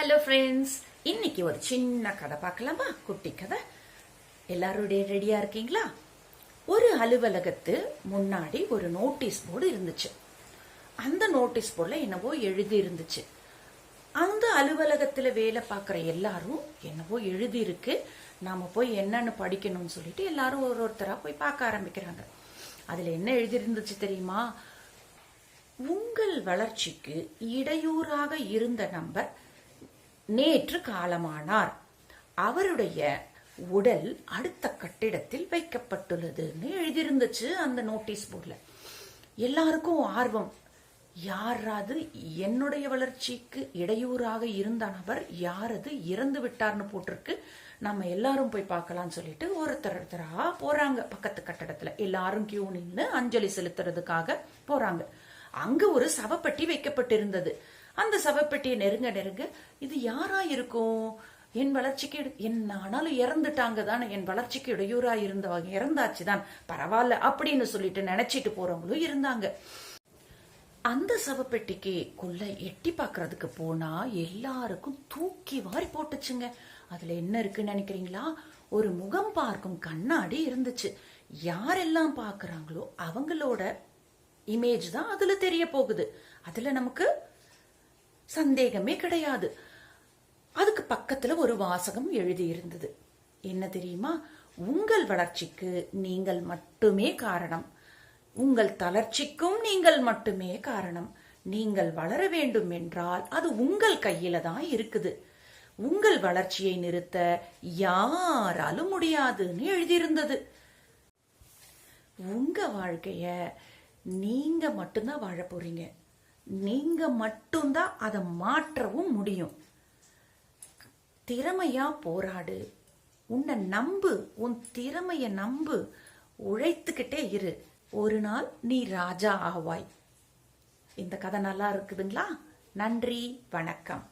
Hello friends இன்னைக்கு ஒரு சின்ன கதை பார்க்கலாமா? குட்டி கதை. எல்லாருடைய ரெடியா இருக்கீங்களா? ஒரு அலுவலகத்து முன்னாடி ஒரு நோட்டீஸ் போர்டு இருந்துச்சு. அந்த நோட்டீஸ் போர்டில் என்னவோ எழுதி இருந்துச்சு. அந்த அலுவலகத்தில் வேலை பார்க்குற எல்லாரும் என்னவோ எழுதி இருக்கு. போய் என்னன்னு படிக்கணும்னு சொல்லிட்டு எல்லாரும் ஒரு ஒருத்தராக போய் பார்க்க ஆரம்பிக்கிறாங்க. அதில் என்ன எழுதியிருந்துச்சு தெரியுமா? உங்கள் வளர்ச்சிக்கு இடையூறாக இருந்த நம்பர் நேற்று காலமானார். அவருடைய உடல் அடுத்த கட்டிடத்தில் வைக்கப்பட்டுள்ளதுன்னு எழுதியிருந்துச்சு அந்த நோட்டீஸ் போர்டில். எல்லாருக்கும் ஆர்வம். யாராவது என்னுடைய வளர்ச்சிக்கு இடையூறாக இருந்த நபர் யாரது இறந்து விட்டார்னு போட்டிருக்கு. நம்ம எல்லாரும் போய் பார்க்கலாம்னு சொல்லிட்டு ஒருத்தர் ஒருத்தரா போறாங்க பக்கத்து கட்டடத்துல. எல்லாரும் கியூ நின்று அஞ்சலி செலுத்துறதுக்காக போறாங்க. அங்க ஒரு சவப்பெட்டி வைக்கப்பட்டிருந்தது. அந்த சவப்பெட்டியை நெருங்க நெருங்க இது யாரா இருக்கும் என் வளர்ச்சிக்கு இடு- என்ன ஆனாலும் இறந்துட்டாங்க தானே என் வளர்ச்சிக்கு இடையூறா இருந்தவங்க இறந்தாச்சு தான். பரவாயில்ல அப்படின்னு சொல்லிட்டு நினைச்சிட்டு போறவங்களும் இருந்தாங்க. அந்த சவப்பெட்டிக்கு குள்ள எட்டி பாக்குறதுக்கு போனா எல்லாருக்கும் தூக்கி வாரி போட்டுச்சுங்க. அதுல என்ன இருக்குன்னு நினைக்கிறீங்களா? ஒரு முகம் பார்க்கும் கண்ணாடி இருந்துச்சு. யாரெல்லாம் பாக்குறாங்களோ அவங்களோட இமேஜ் தான் அதுல தெரிய போகுது. அதுல நமக்கு சந்தேகமே கிடையாது. அதுக்கு பக்கத்துல ஒரு வாசகம் எழுதியிருந்தது. என்ன தெரியுமா? உங்கள் வளர்ச்சிக்கு நீங்கள் மட்டுமே காரணம். உங்கள் தளர்ச்சிக்கும் நீங்கள் மட்டுமே காரணம். நீங்கள் வளர வேண்டும் என்றால் அது உங்கள் கையில தான் இருக்குது. உங்கள் வளர்ச்சியை நிறுத்த யாராலும் முடியாதுன்னு எழுதியிருந்தது. உங்க வாழ்க்கைய நீங்க மட்டும்தான் வாழ போறீங்க. நீங்க மட்டும்தான் அதை மாற்றவும் முடியும். திறமையா போராடு. உன்னை நம்பு. உன் திறமைய நம்பு. உழைத்துக்கிட்டே இரு. ஒரு நாள் நீ ராஜா ஆவாய். இந்த கதை நல்லா இருக்குதுங்களா? நன்றி. வணக்கம்.